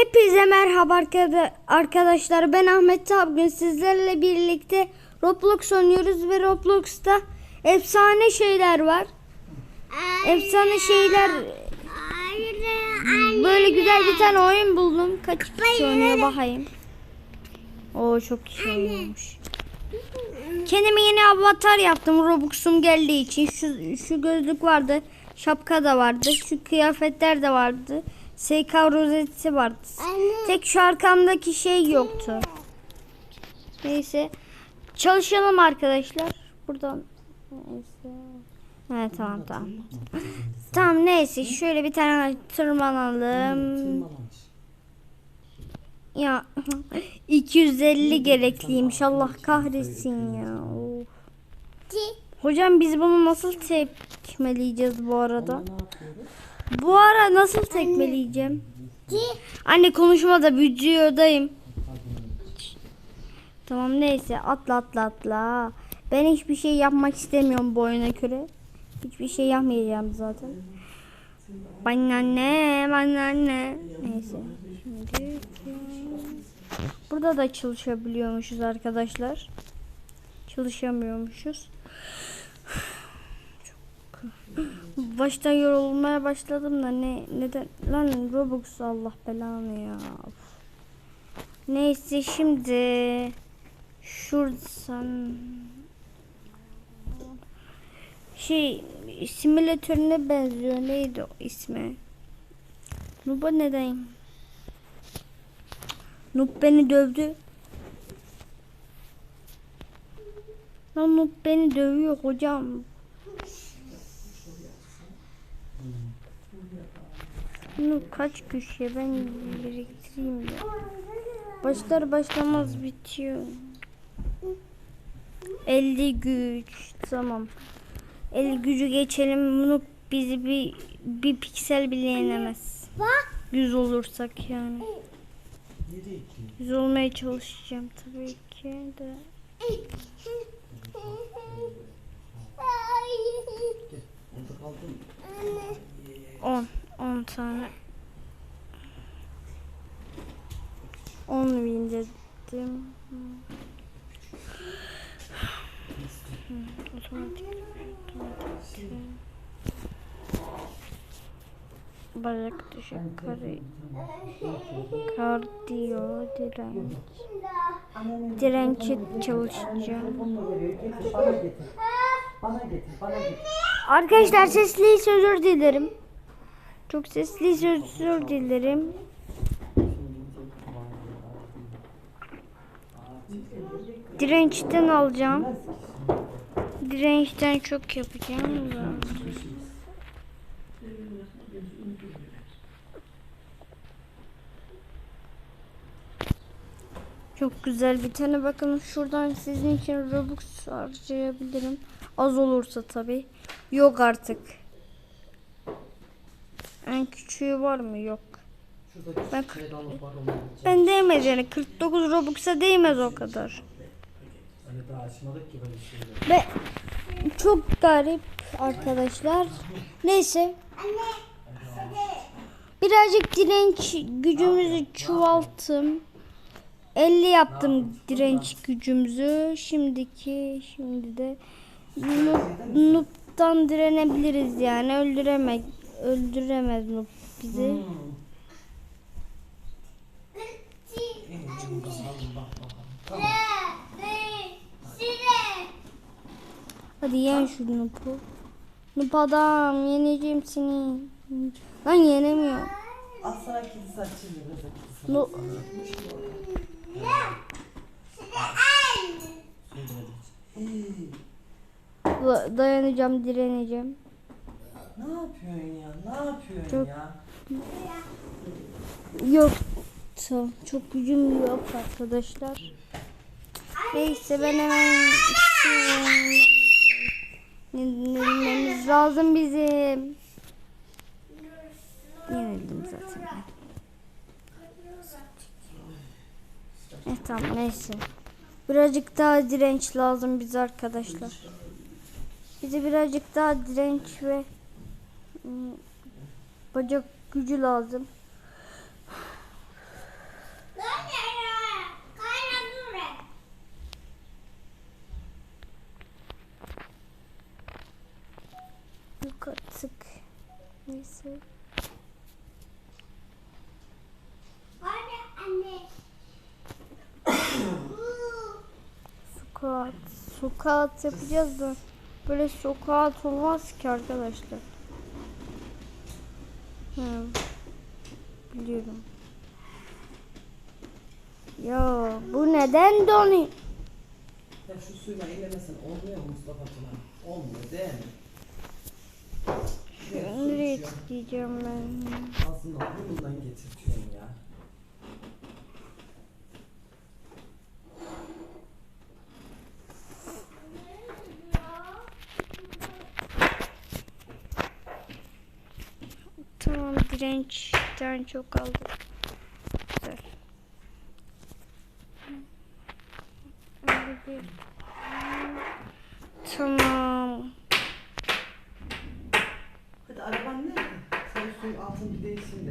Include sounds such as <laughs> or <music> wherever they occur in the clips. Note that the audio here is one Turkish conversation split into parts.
Hepinize merhaba arkada- arkadaşlar. Ben Ahmet Bugün sizlerle birlikte Roblox oynuyoruz ve Roblox'ta efsane şeyler var. Efsane şeyler böyle güzel bir tane oyun buldum. Kaç kişi oynuyor bakayım. Oo çok kişi oynuyormuş. Kendime yeni avatar yaptım Robux'um geldiği için. Şu, şu gözlük vardı. Şapka da vardı. Şu kıyafetler de vardı. SK rozeti vardı. Tek şu arkamdaki şey yoktu. Neyse. Çalışalım arkadaşlar. Buradan. Neyse. Evet tamam tamam. Tamam neyse şöyle bir tane tırmanalım. Ya <laughs> 250 gerekliymiş Allah kahretsin ya. Of. Hocam biz bunu nasıl tekmeleyeceğiz bu arada? Bu ara nasıl tekmeleyeceğim? Anne konuşmada videodayım. Tamam neyse atla atla atla. Ben hiçbir şey yapmak istemiyorum bu oyuna göre. Hiçbir şey yapmayacağım zaten. Bana anne, bana anne. Neyse. Burada da çalışabiliyormuşuz arkadaşlar. Çalışamıyormuşuz. Baştan yorulmaya başladım da ne neden lan Robux Allah belanı ya. Neyse şimdi şuradan şey simülatörüne benziyor. Neydi o ismi? Nuba neden? Nub beni dövdü. Lan Nub beni dövüyor hocam. Bunu kaç ya ben biriktireyim ya. Başlar başlamaz bitiyor. 50 güç tamam. 50 gücü geçelim bunu bizi bir bir piksel bile yenemez. Bak. 100 olursak yani. 100 olmaya çalışacağım tabii ki de. Kaldım. 10 10 tane 10 bin dedim. Hı, Otomatik. otomatik. Bacak dışı karı. Kardiyo direnç. Dirençe çalışacağım. Arkadaşlar sesli özür dilerim. Çok sesli özür dilerim. Dirençten alacağım. Dirençten çok yapacağım. Çok güzel bir tane bakın şuradan sizin için Robux harcayabilirim. Az olursa tabi. Yok artık. En küçüğü var mı? Yok. Alacağım. Ben değmez yani 49 Robux'a değmez o kadar. Hani şeyleri. Ve çok garip arkadaşlar. Neyse. Birazcık direnç gücümüzü çoğalttım. 50 yaptım direnç gücümüzü. Şimdiki şimdi de noob, noob'dan direnebiliriz yani. Öldüremez öldüremez noob bizi. Hadi yen şu noob'u. Noob adam yeneceğim seni. Lan yenemiyor. Kilise. No, da- dayanacağım, direneceğim. Ne yapıyorsun ya? Ne yapıyorsun Çok- ya? Yok. Tamam, Çok gücüm yok arkadaşlar. Neyse ben hemen yenilmemiz lazım bizim. Yenildim zaten ben. Eh tamam neyse. Birazcık daha direnç lazım bize arkadaşlar. Bize birazcık daha direnç ve Hmm, bacak gücü lazım. Yok artık. Neyse. Sokak, sokak yapacağız da böyle sokak olmaz ki arkadaşlar. Hı. Biliyorum. Ya bu neden donuyor? Ya şu suyla ilemesen olmuyor mu Mustafa Tuna? Olmuyor değil mi? İçiyorum. diyeceğim ben? Aslında burnundan getirtiyorum ya. Tamam dirençten çok aldık. Güzel. Tamam. Hadi araban nerede? Senin suyun altını bir değilsin de.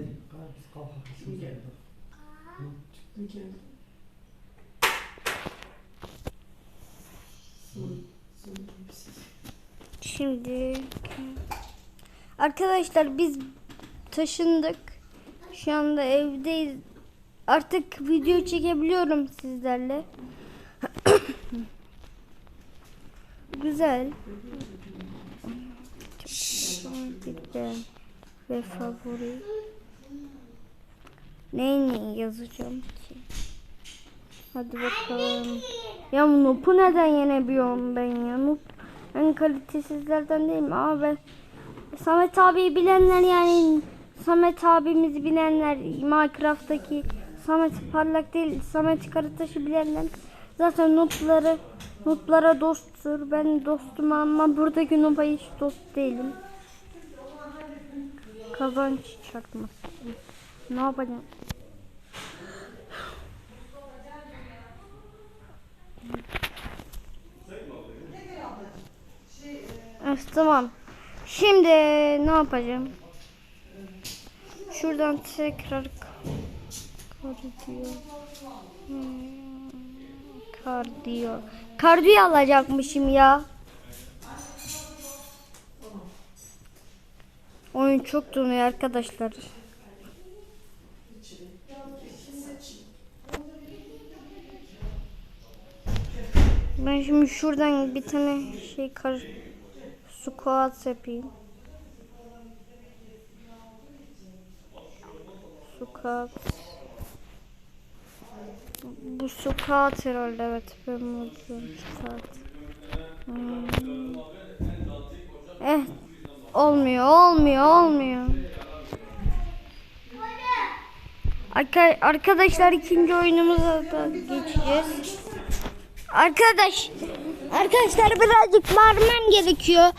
Biz kalkalım. Şimdi geldi. Hı, Çıktı geldi. Su, su gibisiz. Şimdi arkadaşlar biz taşındık. Şu anda evdeyiz. Artık video çekebiliyorum sizlerle. <coughs> Güzel. Ve favori. Neyini yazacağım ki? Hadi bakalım. Ya Nup'u neden yenebiliyorum ben ya? Nup en kalitesizlerden değilim ama ben Samet abi bilenler yani Samet abimizi bilenler Minecraft'taki Samet parlak değil Samet Karataş'ı bilenler zaten notları notlara dosttur. Ben dostum ama buradaki nopa hiç dost değilim. Kazanç çakması. Ne yapacağım? Evet, tamam. Şimdi ne yapacağım? Şuradan tekrar kardiyo. Kardiyo. Kardiyo alacakmışım ya. Oyun çok donuyor arkadaşlar. Ben şimdi şuradan bir tane şey kar squat yapayım. Squat. Bu squat herhalde evet ben diyorum squat. Hmm. Eh olmuyor olmuyor olmuyor. Arka- Arkadaşlar ikinci oyunumuza da geçeceğiz. Arkadaş arkadaşlar birazcık bağırmam gerekiyor.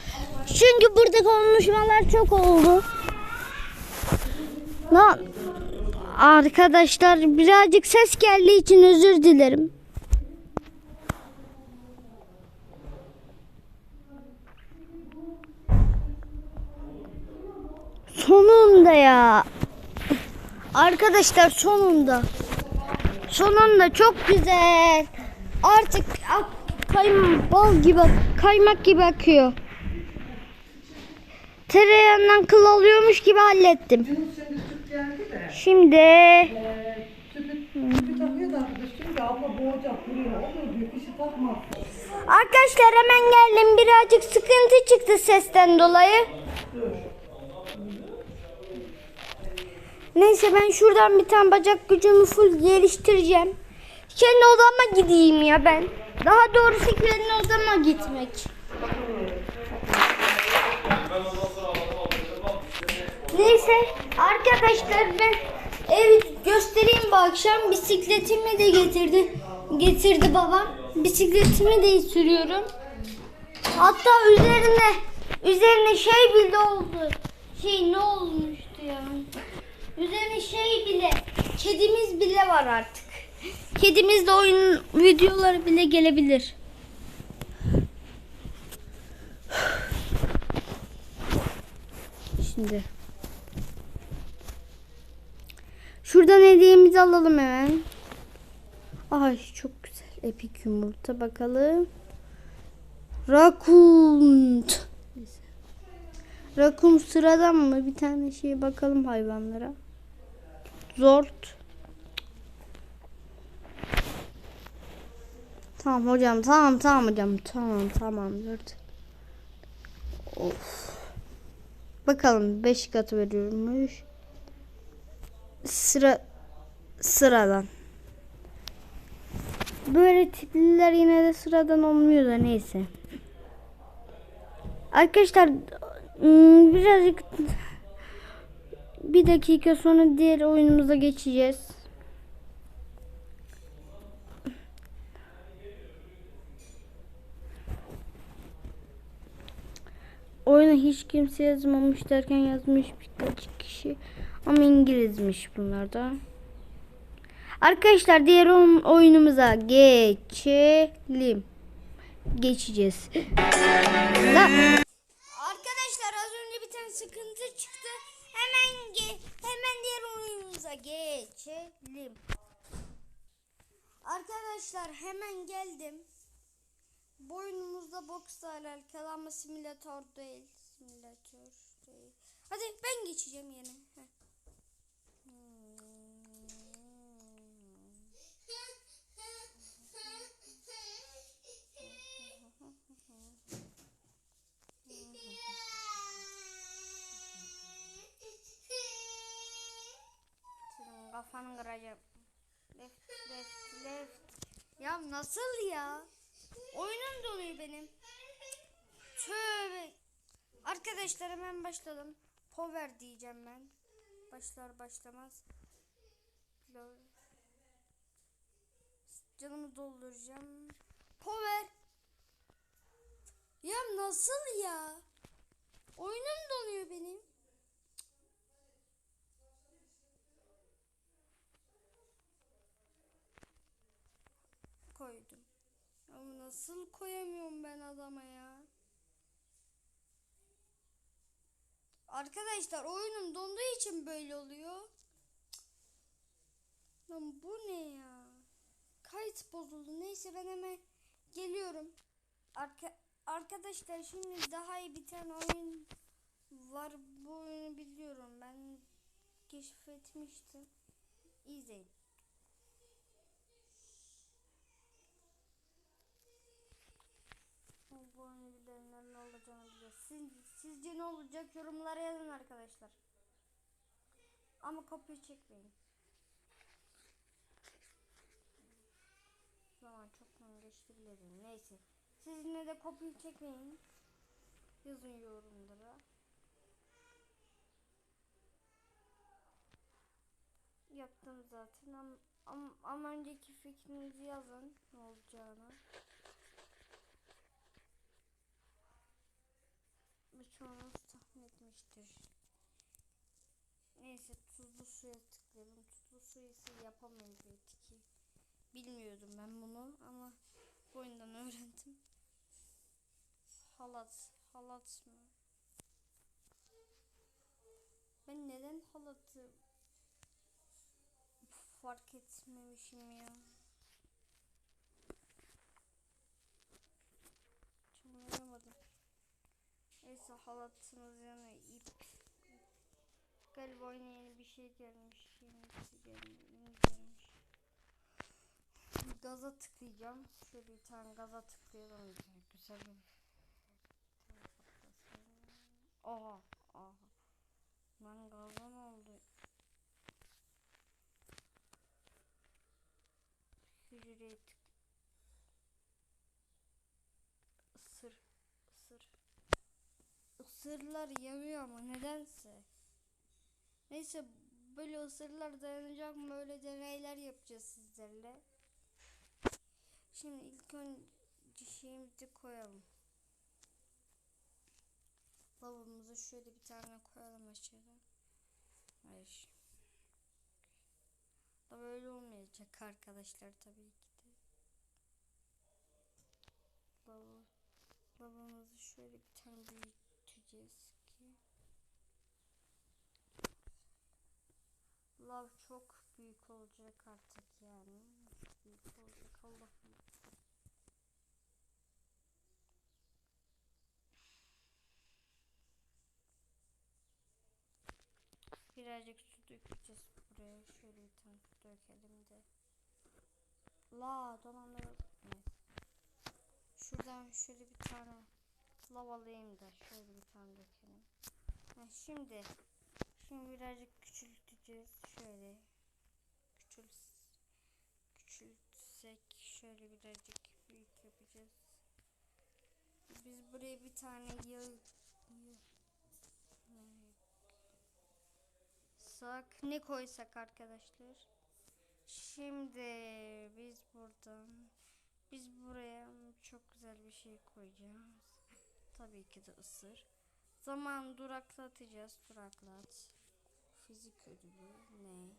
Çünkü burada konuşmalar çok oldu. Lan arkadaşlar birazcık ses geldiği için özür dilerim. Sonunda ya. Arkadaşlar sonunda. Sonunda çok güzel. Artık ak- kaym bal gibi kaymak gibi akıyor. Tereyağından kıl alıyormuş gibi hallettim. Şimdi arkadaşlar hemen geldim. Birazcık sıkıntı çıktı sesten dolayı. Neyse ben şuradan bir tane bacak gücümü full geliştireceğim. Kendi odama gideyim ya ben. Daha doğrusu kendi odama gitmek. Neyse arkadaşlar ben ev göstereyim bu akşam. Bisikletimi de getirdi. Getirdi babam. Bisikletimi de sürüyorum. Hatta üzerine üzerine şey bile oldu. Şey ne olmuştu ya? Üzerine şey bile kedimiz bile var artık. Kedimizle oyun videoları bile gelebilir. Şimdi Şuradan hediyemizi alalım hemen. Ay çok güzel. Epik yumurta bakalım. Rakun. Rakun sıradan mı? Bir tane şey bakalım hayvanlara. Zort. Tamam hocam tamam tamam hocam tamam tamam dört. Of. Bakalım 5 katı veriyormuş. Sıra sıradan. Böyle tipliler yine de sıradan olmuyor da neyse. Arkadaşlar ım, birazcık bir dakika sonra diğer oyunumuza geçeceğiz. Oyuna hiç kimse yazmamış derken yazmış birkaç kişi. Ama İngilizmiş bunlar da. Arkadaşlar diğer oyun- oyunumuza geçelim. Geçeceğiz. La- Arkadaşlar az önce bir tane sıkıntı çıktı. Hemen ge hemen diğer oyunumuza geçelim. Arkadaşlar hemen geldim. Bu oyunumuzda boksla alakalı ama simülatör değil. Simülatör değil. Hadi ben geçeceğim yine. Heh. Kıracağım. Left, left, left. Ya nasıl ya? Oyunum donuyor benim. Tövbe. Arkadaşlar hemen başladım. Power diyeceğim ben. Başlar başlamaz. Canımı dolduracağım. Power. Ya nasıl ya? Oyunum donuyor benim. Koydum. Ama nasıl koyamıyorum ben adama ya? Arkadaşlar oyunum donduğu için böyle oluyor. Lan bu ne ya? Kayıt bozuldu. Neyse ben hemen geliyorum. Arka arkadaşlar şimdi daha iyi bir tane oyun var. Bu oyunu biliyorum. Ben keşfetmiştim. İzleyin. Bu oyunu bilenler ne olacağını biliyor. Siz, sizce ne olacak yorumlara yazın arkadaşlar. Ama kopya çekmeyin. Zaman çoktan geçti bile değil. Neyse. Siz de kopya çekmeyin. Yazın yorumlara. Yaptım zaten ama, ama, ama önceki fikrinizi yazın ne olacağını. Birçoğunuz tahmin etmiştir. Neyse tuzlu suya tıklayalım. Tuzlu suyu ise yapamayız belki ki. Bilmiyordum ben bunu ama bu oyundan öğrendim. Halat. Halat mı? Ben neden halatı fark etmemişim ya. Neyse halatımız yanı ip. Galiba yeni bir şey gelmiş. Yenisi gelmiş. Yeni gelmiş. Gaza tıklayacağım. Şöyle bir tane gaza tıklayalım. Güzel Oha. Oha. Lan gaza ne oldu? Hücreye Isırlar yanıyor ama nedense. Neyse böyle ısırlar dayanacak mı böyle deneyler yapacağız sizlerle. Şimdi ilk önce şeyimizi koyalım. Lavabımızı şöyle bir tane koyalım aşağıya. Hayır. Da böyle olmayacak arkadaşlar tabii ki de. Lava, lavamızı şöyle bir tane büyüteceğiz ki. Lav çok büyük olacak artık yani. Çok büyük olacak Allah'ım. Birazcık su dökeceğiz buraya. Şöyle bir tane su dökelim de. La tamamdır. Neyse. şuradan şöyle bir tane lavalayayım da şöyle bir tane dökelim. Ha, şimdi şimdi birazcık küçülteceğiz. Şöyle küçül küçültsek şöyle birazcık büyük yapacağız. Biz buraya bir tane yağ, sak ne koysak arkadaşlar. Şimdi biz buradan biz buraya çok güzel bir şey koyacağız. Tabii ki de ısır. Zaman duraklatacağız. Duraklat. Fizik ödülü ne?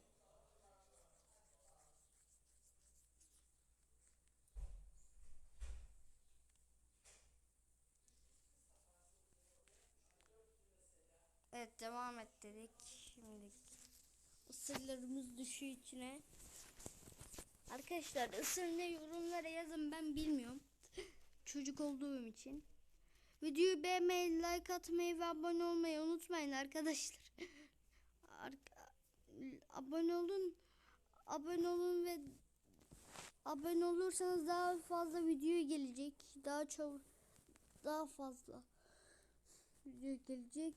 Evet devam et dedik. Şimdi ısırlarımız düşüyor içine. Arkadaşlar ısır ne yorumlara yazın ben bilmiyorum. Çocuk olduğum için. Videoyu beğenmeyi, like atmayı ve abone olmayı unutmayın arkadaşlar. <laughs> Arka- abone olun. Abone olun ve abone olursanız daha fazla video gelecek. Daha çok daha fazla video gelecek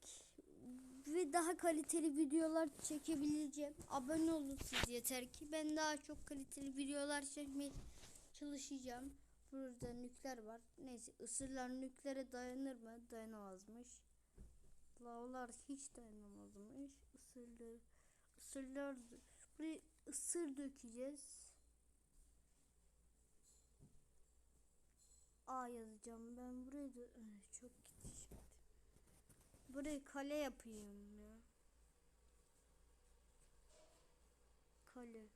ve daha kaliteli videolar çekebileceğim. Abone olun siz yeter ki ben daha çok kaliteli videolar çekmeye çalışacağım. Burada nükleer var. Neyse ısırlar nüklere dayanır mı? Dayanamazmış. Lavlar hiç dayanamazmış. Isırlar ısırlar buraya ısır dökeceğiz. A yazacağım ben buraya da çok gitti şimdi. Burayı kale yapayım ya. Kale.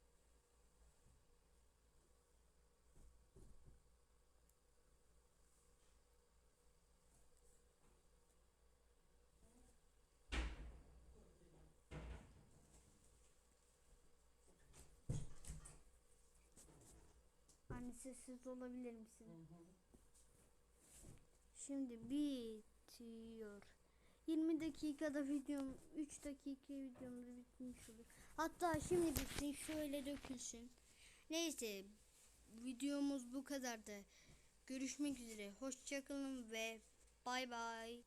Sessiz olabilir misin? Şimdi bitiyor. 20 dakikada videom 3 dakika videomda bitmiş olur. Hatta şimdi bitsin şöyle dökülsün. Neyse videomuz bu kadardı. Görüşmek üzere. Hoşçakalın ve bay bay.